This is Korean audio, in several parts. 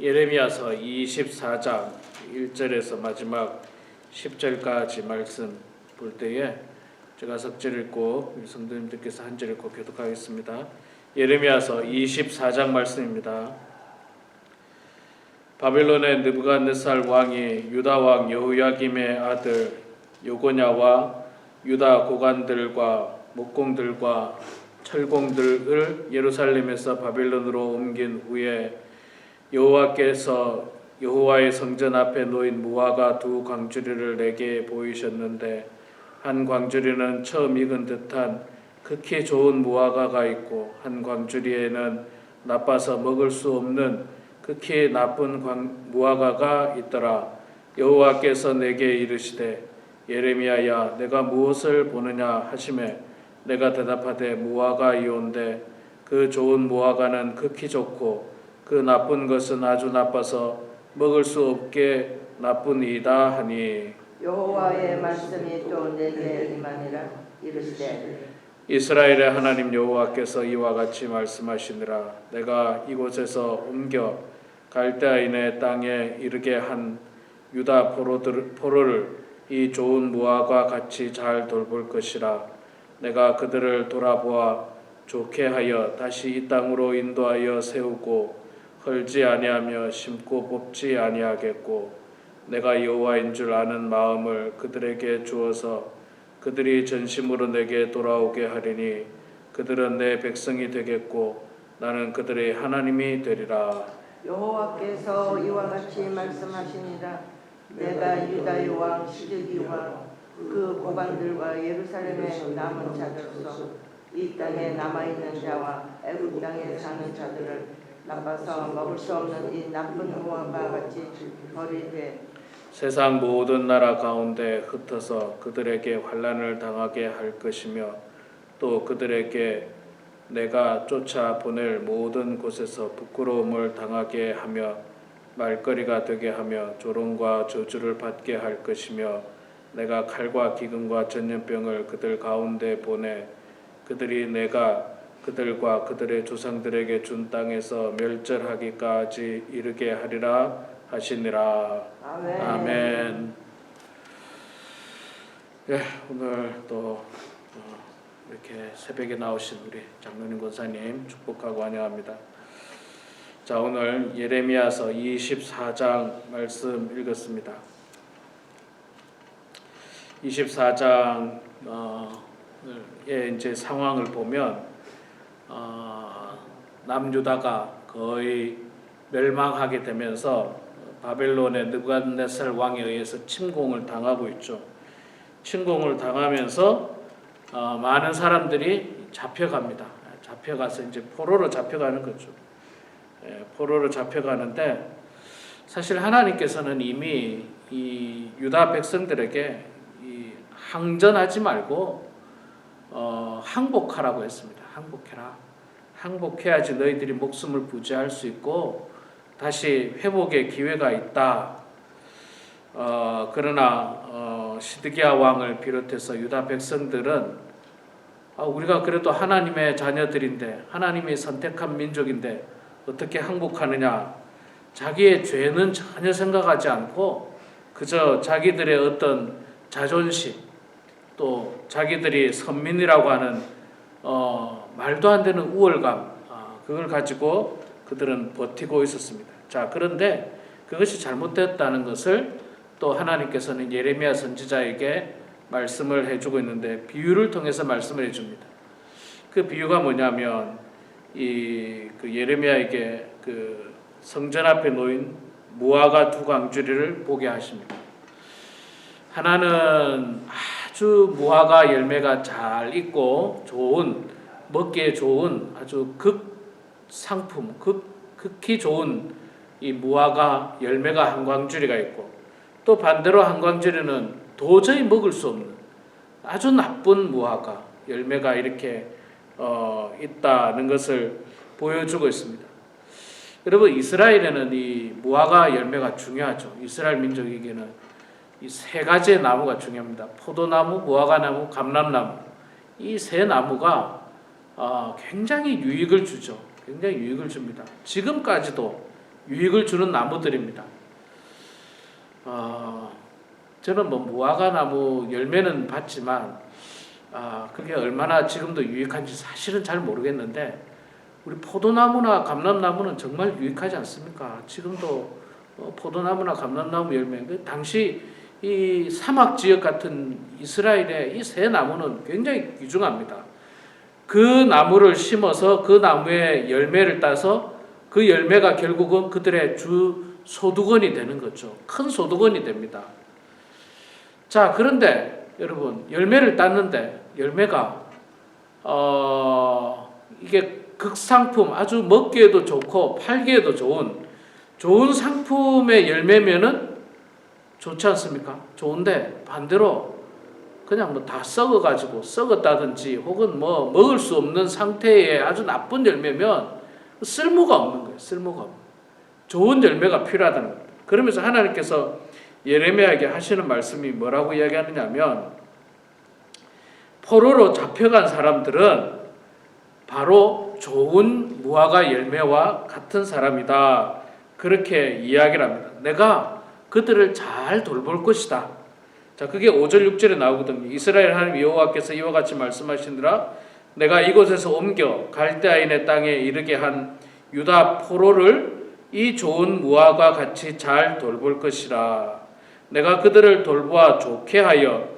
예레미야서 24장 1절에서 마지막 10절까지 말씀 볼 때에 제가 석절 읽고 성도님들께서 한절 읽고 교독하겠습니다. 예레미야서 24장 말씀입니다. 바벨론의 느부갓네살 왕이 유다 왕 여호야김의 아들 요고냐와 유다 고관들과 목공들과 철공들을 예루살렘에서 바벨론으로 옮긴 후에 여호와께서 여호와의 성전 앞에 놓인 무화과 두 광주리를 내게 보이셨는데 한 광주리는 처음 익은 듯한 극히 좋은 무화과가 있고 한 광주리에는 나빠서 먹을 수 없는 극히 나쁜 광, 무화과가 있더라. 여호와께서 내게 이르시되 예레미야야 내가 무엇을 보느냐 하심에 내가 대답하되 무화과이온데 그 좋은 무화과는 극히 좋고 그 나쁜 것은 아주 나빠서 먹을 수 없게 나쁘니이다 하니. 여호와의 말씀이 또 내게 임하니라 이르시되 이스라엘의 하나님 여호와께서 이와 같이 말씀하시니라 내가 이곳에서 옮겨 갈대아인의 땅에 이르게 한 유다 포로들, 포로를 이 좋은 무화과 같이 잘 돌볼 것이라 내가 그들을 돌아보아 좋게 하여 다시 이 땅으로 인도하여 세우고 헐지 아니하며 심고 뽑지 아니하겠고 내가 여호와인 줄 아는 마음을 그들에게 주어서 그들이 전심으로 내게 돌아오게 하리니 그들은 내 백성이 되겠고 나는 그들의 하나님이 되리라. 여호와께서 이와 같이 말씀하시니라 내가 유다의 왕 시드기와 그 고관들과 예루살렘의 남은 자들로서 이 땅에 남아 있는 자와 애굽 땅에 사는 자들을 나빠서 먹을 수 없는 이 나쁜 무화과 같이 버리되 세상 모든 나라 가운데 흩어서 그들에게 환란을 당하게 할 것이며 또 그들에게 내가 쫓아 보낼 모든 곳에서 부끄러움을 당하게 하며 말거리가 되게 하며 조롱과 저주를 받게 할 것이며 내가 칼과 기근과 전염병을 그들 가운데 보내 그들이 내가 그들과 그들의 조상들에게 준 땅에서 멸절하기까지 이르게 하리라 하시니라. 아멘. 아멘. 예, 오늘 또 어, 이렇게 새벽에 나오신 우리 장로님 권사님 축복하고 환영합니다. 자, 오늘 예레미야서 24장 말씀 읽었습니다. 24장의 이제 상황을 보면 어, 남유다가 거의 멸망하게 되면서 바벨론의 느부갓네살 왕에 의해서 침공을 당하고 있죠. 침공을 당하면서 어, 많은 사람들이 잡혀갑니다. 잡혀가서 이제 포로로 잡혀가는 거죠. 예, 포로로 잡혀가는데 사실 하나님께서는 이미 이 유다 백성들에게 이 항전하지 말고 어, 항복하라고 했습니다. 항복해라. 항복해야지 너희들이 목숨을 부지할 수 있고 다시 회복의 기회가 있다. 어, 그러나 어, 시드기야 왕을 비롯해서 유다 백성들은 아, 우리가 그래도 하나님의 자녀들인데 하나님이 선택한 민족인데 어떻게 항복하느냐? 자기의 죄는 전혀 생각하지 않고 그저 자기들의 어떤 자존심 또 자기들이 선민이라고 하는 어, 말도 안 되는 우월감 아, 그걸 가지고 그들은 버티고 있었습니다. 자 그런데 그것이 잘못됐다는 것을 또 하나님께서는 예레미야 선지자에게 말씀을 해주고 있는데 비유를 통해서 말씀을 해줍니다. 그 비유가 뭐냐면 이 그 예레미야에게 그 성전 앞에 놓인 무화과 두 강주리를 보게 하십니다. 하나는 아주 무화과 열매가 잘 있고 좋은 먹기에 좋은 아주 극 상품, 극 극히 좋은 이 무화과 열매가 한광주리가 있고 또 반대로 한광주리는 도저히 먹을 수 없는 아주 나쁜 무화과 열매가 이렇게 어, 있다는 것을 보여주고 있습니다. 여러분 이스라엘에는 이 무화과 열매가 중요하죠. 이스라엘 민족에게는 이 세 가지의 나무가 중요합니다. 포도나무, 무화과나무, 감람나무 이 세 나무가 어, 굉장히 유익을 주죠. 굉장히 유익을 줍니다. 지금까지도 유익을 주는 나무들입니다. 어, 저는 뭐 무화과 나무 열매는 봤지만 아, 그게 얼마나 지금도 유익한지 사실은 잘 모르겠는데 우리 포도나무나 감람나무는 정말 유익하지 않습니까? 지금도 어, 포도나무나 감람나무 열매 그 당시 이 사막 지역 같은 이스라엘의 이 세 나무는 굉장히 귀중합니다. 그 나무를 심어서 그 나무의 열매를 따서 그 열매가 결국은 그들의 주 소득원이 되는 거죠. 큰 소득원이 됩니다. 자, 그런데 여러분 열매를 땄는데 열매가 어 이게 극상품 아주 먹기에도 좋고 팔기에도 좋은 좋은 상품의 열매면은 좋지 않습니까? 좋은데 반대로 그냥 뭐 다 썩어가지고 썩었다든지 혹은 뭐 먹을 수 없는 상태의 아주 나쁜 열매면 쓸모가 없는 거예요. 쓸모가 없는. 좋은 열매가 필요하다는 겁니다. 그러면서 하나님께서 예레미야에게 하시는 말씀이 뭐라고 이야기하느냐 면 포로로 잡혀간 사람들은 바로 좋은 무화과 열매와 같은 사람이다. 그렇게 이야기를 합니다. 내가 그들을 잘 돌볼 것이다. 자, 그게 5절 6절에 나오거든요. 이스라엘 하나님 여호와께서 이와 같이 말씀하시느라 내가 이곳에서 옮겨 갈대아인의 땅에 이르게 한 유다 포로를 이 좋은 무화과 같이 잘 돌볼 것이라. 내가 그들을 돌보아 좋게 하여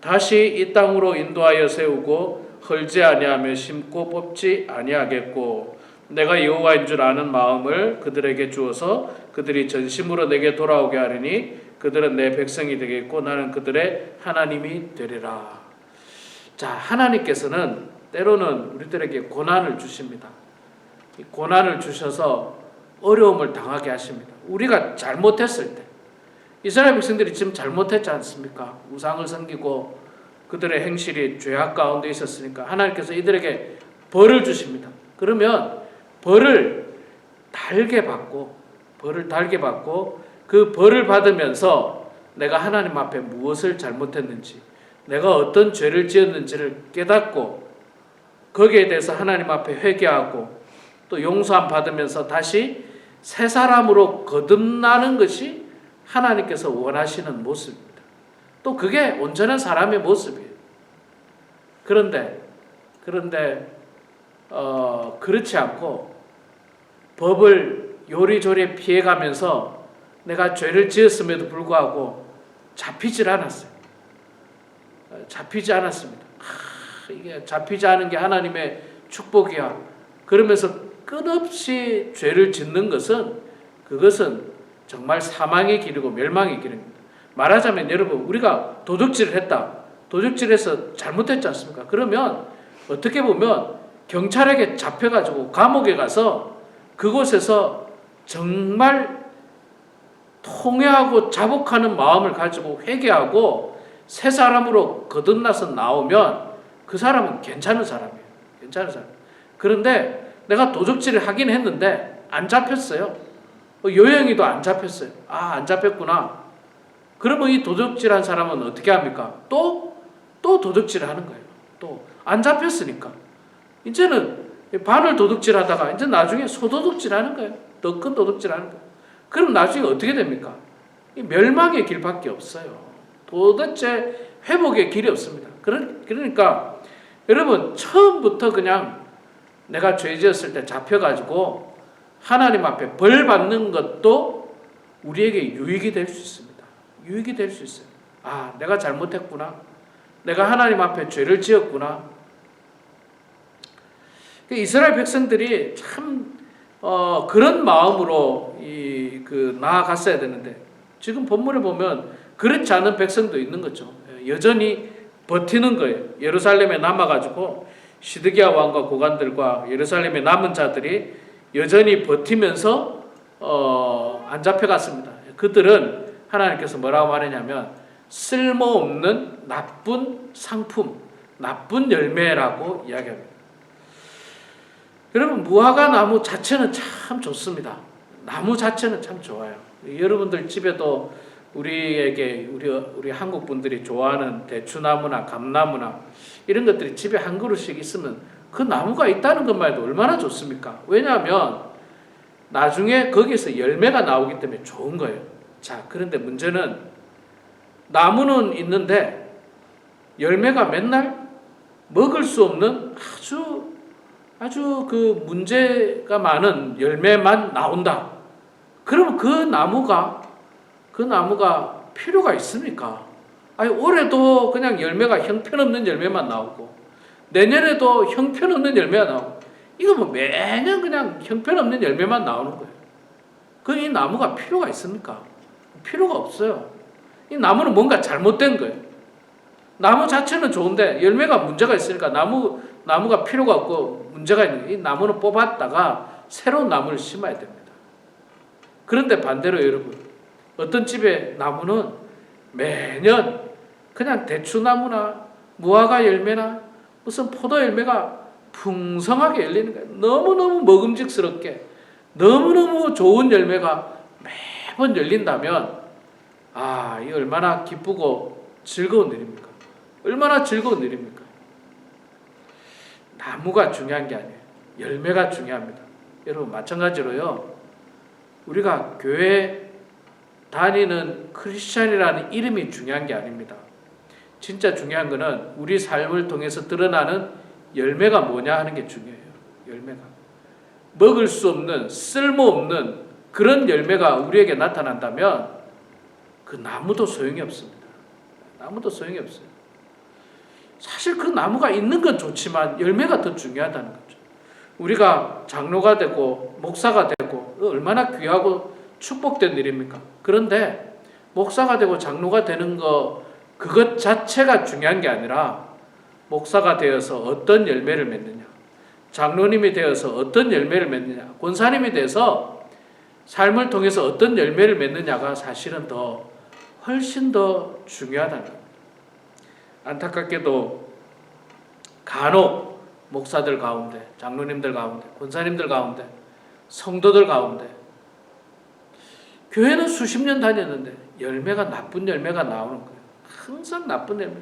다시 이 땅으로 인도하여 세우고 헐지 아니하며 심고 뽑지 아니하겠고 내가 여호와인 줄 아는 마음을 그들에게 주어서 그들이 전심으로 내게 돌아오게 하리니 그들은 내 백성이 되겠고 나는 그들의 하나님이 되리라. 자, 하나님께서는 때로는 우리들에게 고난을 주십니다. 이 고난을 주셔서 어려움을 당하게 하십니다. 우리가 잘못했을 때 이스라엘 백성들이 지금 잘못했지 않습니까? 우상을 섬기고 그들의 행실이 죄악 가운데 있었으니까 하나님께서 이들에게 벌을 주십니다. 그러면 벌을 달게 받고 벌을 달게 받고 그 벌을 받으면서 내가 하나님 앞에 무엇을 잘못했는지 내가 어떤 죄를 지었는지를 깨닫고 거기에 대해서 하나님 앞에 회개하고 또 용서함 받으면서 다시 새 사람으로 거듭나는 것이 하나님께서 원하시는 모습입니다. 또 그게 온전한 사람의 모습이에요. 그런데 그런데 어, 그렇지 않고 법을 요리조리 피해가면서 내가 죄를 지었음에도 불구하고 잡히질 않았어요. 어, 잡히지 않았습니다. 아, 이게 잡히지 않은 게 하나님의 축복이야. 그러면서 끝없이 죄를 짓는 것은 그것은 정말 사망의 길이고 멸망의 길입니다. 말하자면 여러분 우리가 도둑질을 했다. 도둑질해서 잘못했지 않습니까? 그러면 어떻게 보면 경찰에게 잡혀가지고 감옥에 가서 그곳에서 정말 통회하고 자복하는 마음을 가지고 회개하고 새 사람으로 거듭나서 나오면 그 사람은 괜찮은 사람이에요. 괜찮은 사람. 그런데 내가 도둑질을 하긴 했는데 안 잡혔어요. 어, 요영이도 안 잡혔어요. 아, 안 잡혔구나. 그러면 이 도둑질한 사람은 어떻게 합니까? 또, 또 도둑질을 하는 거예요. 또, 안 잡혔으니까. 이제는 반을 도둑질 하다가 이제 나중에 소도둑질 하는 거예요. 더 큰 도둑질 하는 거예요. 그럼 나중에 어떻게 됩니까? 이 멸망의 길밖에 없어요. 도대체 회복의 길이 없습니다. 그러니까 여러분 처음부터 그냥 내가 죄 지었을 때 잡혀가지고 하나님 앞에 벌 받는 것도 우리에게 유익이 될 수 있습니다. 유익이 될 수 있어요. 아, 내가 잘못했구나. 내가 하나님 앞에 죄를 지었구나. 그 이스라엘 백성들이 참 어, 그런 마음으로 이 그 나아갔어야 되는데 지금 본문에 보면 그렇지 않은 백성도 있는 거죠. 여전히 버티는 거예요. 예루살렘에 남아가지고 시드기야 왕과 고관들과 예루살렘에 남은 자들이 여전히 버티면서 어, 안 잡혀갔습니다. 그들은 하나님께서 뭐라고 말하냐면 쓸모없는 나쁜 상품, 나쁜 열매라고 이야기합니다. 여러분 무화과 나무 자체는 참 좋습니다. 나무 자체는 참 좋아요. 여러분들 집에도 우리에게 우리 우리 한국 분들이 좋아하는 대추나무나 감나무나 이런 것들이 집에 한 그루씩 있으면 그 나무가 있다는 것만 해도 얼마나 좋습니까? 왜냐하면 나중에 거기서 열매가 나오기 때문에 좋은 거예요. 자, 그런데 문제는 나무는 있는데 열매가 맨날 먹을 수 없는 아주 아주 그 문제가 많은 열매만 나온다. 그러면 그 나무가 그 나무가 필요가 있습니까? 아니 올해도 그냥 열매가 형편없는 열매만 나오고 내년에도 형편없는 열매가 나오고 이거 뭐 매년 그냥 형편없는 열매만 나오는 거예요. 그 이 나무가 필요가 있습니까? 필요가 없어요. 이 나무는 뭔가 잘못된 거예요. 나무 자체는 좋은데 열매가 문제가 있으니까 나무 나무가 필요가 없고 문제가 있는 거예요. 이 나무는 뽑았다가 새로운 나무를 심어야 됩니다. 그런데 반대로 여러분 어떤 집에 나무는 매년 그냥 대추나무나 무화과 열매나 무슨 포도 열매가 풍성하게 열리는 거예요. 너무너무 먹음직스럽게 너무너무 좋은 열매가 매번 열린다면 아, 이 얼마나 기쁘고 즐거운 일입니까? 얼마나 즐거운 일입니까? 나무가 중요한 게 아니에요. 열매가 중요합니다. 여러분 마찬가지로요. 우리가 교회 다니는 크리스찬이라는 이름이 중요한 게 아닙니다. 진짜 중요한 거는 우리 삶을 통해서 드러나는 열매가 뭐냐 하는 게 중요해요. 열매가 먹을 수 없는 쓸모없는 그런 열매가 우리에게 나타난다면 그 나무도 소용이 없습니다. 나무도 소용이 없어요. 사실 그 나무가 있는 건 좋지만 열매가 더 중요하다는 거죠. 우리가 장로가 되고 목사가 되고 얼마나 귀하고 축복된 일입니까? 그런데 목사가 되고 장로가 되는 거 그것 자체가 중요한 게 아니라 목사가 되어서 어떤 열매를 맺느냐, 장로님이 되어서 어떤 열매를 맺느냐, 권사님이 돼서 삶을 통해서 어떤 열매를 맺느냐가 사실은 더 훨씬 더 중요하다는 겁니다. 안타깝게도 간혹 목사들 가운데, 장로님들 가운데, 권사님들 가운데, 성도들 가운데 교회는 수십 년 다녔는데 열매가 나쁜 열매가 나오는 거예요. 항상 나쁜 열매.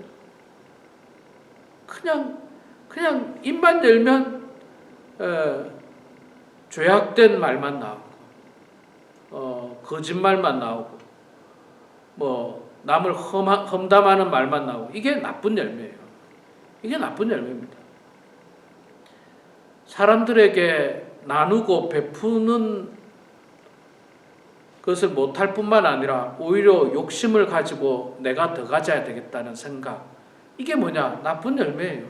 그냥 그냥 입만 열면 어, 죄악된 말만 나오고 어, 거짓말만 나오고 뭐 남을 험하, 험담하는 말만 나오고 이게 나쁜 열매예요. 이게 나쁜 열매입니다. 사람들에게 나누고 베푸는 그것을 못할 뿐만 아니라 오히려 욕심을 가지고 내가 더 가져야 되겠다는 생각. 이게 뭐냐? 나쁜 열매예요.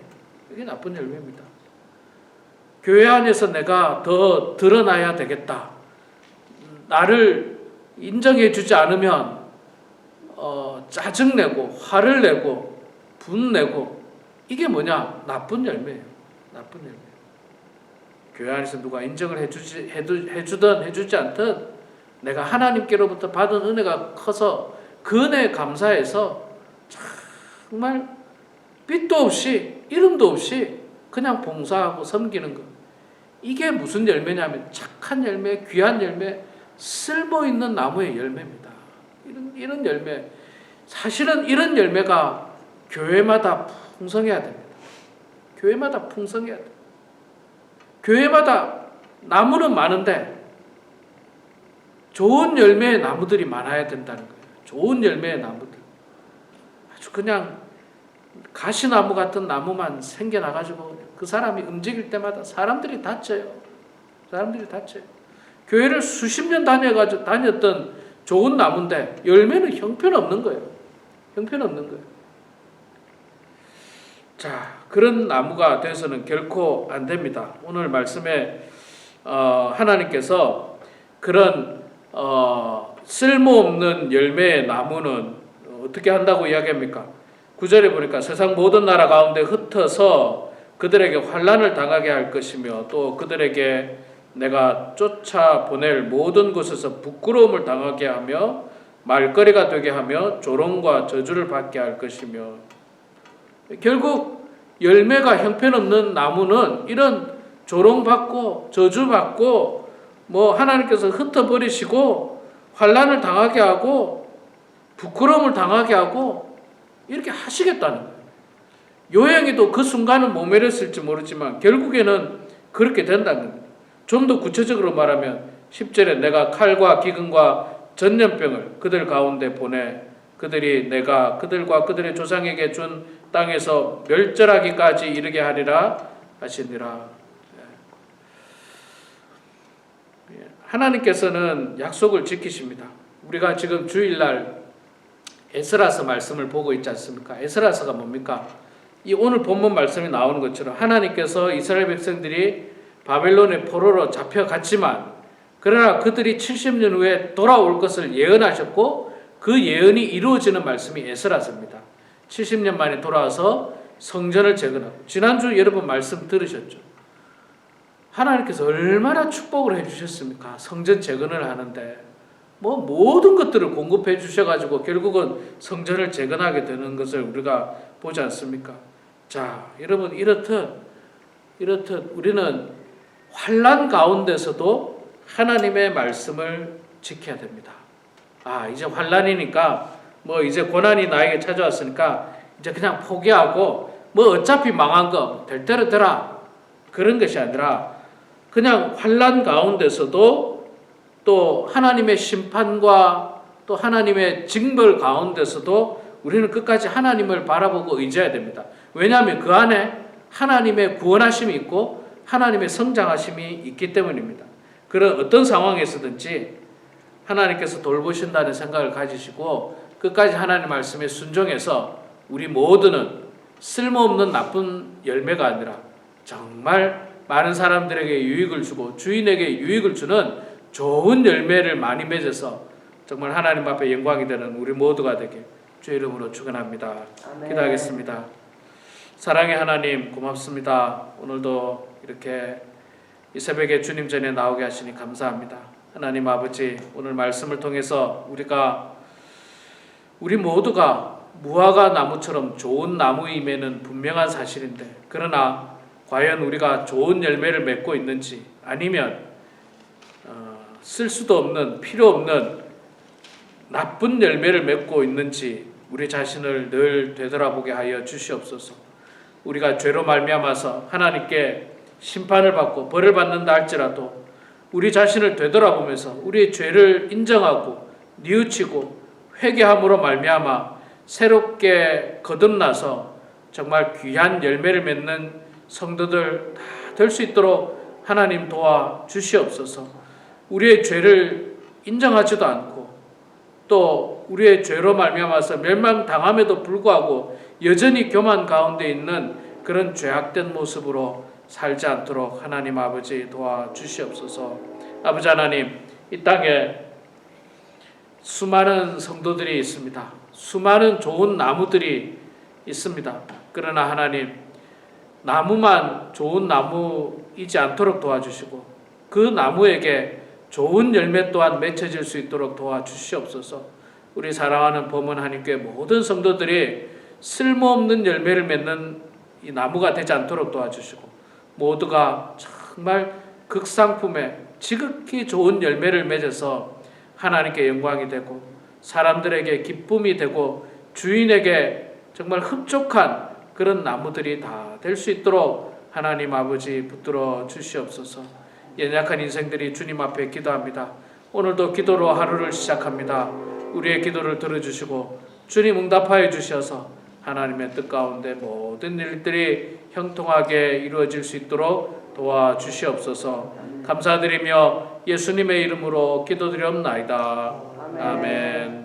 이게 나쁜 열매입니다. 교회 안에서 내가 더 드러나야 되겠다. 나를 인정해 주지 않으면 어, 짜증내고 화를 내고 분내고 이게 뭐냐? 나쁜 열매예요. 나쁜 열매. 교회 안에서 누가 인정을 해주지 해주, 해주든 해주지 않든 내가 하나님께로부터 받은 은혜가 커서 그 은혜에 감사해서 정말 빛도 없이 이름도 없이 그냥 봉사하고 섬기는 것 이게 무슨 열매냐면 착한 열매, 귀한 열매, 쓸모 있는 나무의 열매입니다. 이런 이런 열매 사실은 이런 열매가 교회마다 풍성해야 됩니다. 교회마다 풍성해야 돼. 교회마다 나무는 많은데 좋은 열매의 나무들이 많아야 된다는 거예요. 좋은 열매의 나무들. 아주 그냥 가시나무 같은 나무만 생겨나가지고 그 사람이 움직일 때마다 사람들이 다쳐요. 사람들이 다쳐요. 교회를 수십 년 다녀가지고 다녔던 좋은 나무인데 열매는 형편없는 거예요. 형편없는 거예요. 자, 그런 나무가 돼서는 결코 안 됩니다. 오늘 말씀에 어, 하나님께서 그런 어, 쓸모없는 열매의 나무는 어떻게 한다고 이야기합니까? 구절에 보니까 세상 모든 나라 가운데 흩어서 그들에게 환란을 당하게 할 것이며 또 그들에게 내가 쫓아 보낼 모든 곳에서 부끄러움을 당하게 하며 말거리가 되게 하며 조롱과 저주를 받게 할 것이며 결국 열매가 형편없는 나무는 이런 조롱받고 저주받고 뭐 하나님께서 흩어버리시고 환란을 당하게 하고 부끄러움을 당하게 하고 이렇게 하시겠다는 거예요. 요행이도 그 순간은 모멸했을지 모르지만 결국에는 그렇게 된다는 겁니다. 좀 더 구체적으로 말하면 10절에 내가 칼과 기근과 전염병을 그들 가운데 보내 그들이 내가 그들과 그들의 조상에게 준 땅에서 멸절하기까지 이르게 하리라 하시니라. 예. 하나님께서는 약속을 지키십니다. 우리가 지금 주일날 에스라서 말씀을 보고 있지 않습니까? 에스라서가 뭡니까? 이 오늘 본문 말씀이 나오는 것처럼 하나님께서 이스라엘 백성들이 바벨론의 포로로 잡혀갔지만 그러나 그들이 70년 후에 돌아올 것을 예언하셨고 그 예언이 이루어지는 말씀이 에스라서입니다. 70년 만에 돌아와서 성전을 재건하고 지난주 여러분 말씀 들으셨죠? 하나님께서 얼마나 축복을 해주셨습니까? 성전 재건을 하는데 뭐 모든 것들을 공급해 주셔가지고 결국은 성전을 재건하게 되는 것을 우리가 보지 않습니까? 자, 여러분 이렇듯 이렇듯 우리는 환란 가운데서도 하나님의 말씀을 지켜야 됩니다. 아, 이제 환란이니까 뭐 이제 고난이 나에게 찾아왔으니까 이제 그냥 포기하고 뭐 어차피 망한 거 될 대로 되라 그런 것이 아니라 그냥 환란 가운데서도 또 하나님의 심판과 또 하나님의 징벌 가운데서도 우리는 끝까지 하나님을 바라보고 의지해야 됩니다. 왜냐하면 그 안에 하나님의 구원하심이 있고 하나님의 성장하심이 있기 때문입니다. 그런 어떤 상황에서든지 하나님께서 돌보신다는 생각을 가지시고 끝까지 하나님 말씀에 순종해서 우리 모두는 쓸모없는 나쁜 열매가 아니라 정말 많은 사람들에게 유익을 주고 주인에게 유익을 주는 좋은 열매를 많이 맺어서 정말 하나님 앞에 영광이 되는 우리 모두가 되게 주 이름으로 축원합니다. 기도하겠습니다. 사랑의 하나님 고맙습니다. 오늘도 이렇게 이 새벽에 주님 전에 나오게 하시니 감사합니다. 하나님 아버지 오늘 말씀을 통해서 우리가 우리 모두가 무화과 나무처럼 좋은 나무임에는 분명한 사실인데 그러나 과연 우리가 좋은 열매를 맺고 있는지 아니면 어, 쓸 수도 없는 필요 없는 나쁜 열매를 맺고 있는지 우리 자신을 늘 되돌아보게 하여 주시옵소서. 우리가 죄로 말미암아서 하나님께 심판을 받고 벌을 받는다 할지라도 우리 자신을 되돌아보면서 우리의 죄를 인정하고 뉘우치고 회개함으로 말미암아 새롭게 거듭나서 정말 귀한 열매를 맺는 성도들 다 될 수 있도록 하나님 도와 주시옵소서. 우리의 죄를 인정하지도 않고 또 우리의 죄로 말미암아서 멸망당함에도 불구하고 여전히 교만 가운데 있는 그런 죄악된 모습으로 살지 않도록 하나님 아버지 도와 주시옵소서. 아버지 하나님 이 땅에 수많은 성도들이 있습니다. 수많은 좋은 나무들이 있습니다. 그러나 하나님 나무만 좋은 나무이지 않도록 도와주시고 그 나무에게 좋은 열매 또한 맺혀질 수 있도록 도와주시옵소서. 우리 사랑하는 범은 하나님께 모든 성도들이 쓸모없는 열매를 맺는 이 나무가 되지 않도록 도와주시고 모두가 정말 극상품에 지극히 좋은 열매를 맺어서 하나님께 영광이 되고 사람들에게 기쁨이 되고 주인에게 정말 흡족한 그런 나무들이 다 될 수 있도록 하나님 아버지 붙들어 주시옵소서. 연약한 인생들이 주님 앞에 기도합니다. 오늘도 기도로 하루를 시작합니다. 우리의 기도를 들어주시고 주님 응답하여 주셔서 하나님의 뜻 가운데 모든 일들이 형통하게 이루어질 수 있도록 도와주시옵소서. 감사드리며 예수님의 이름으로 기도드리옵나이다. 아멘.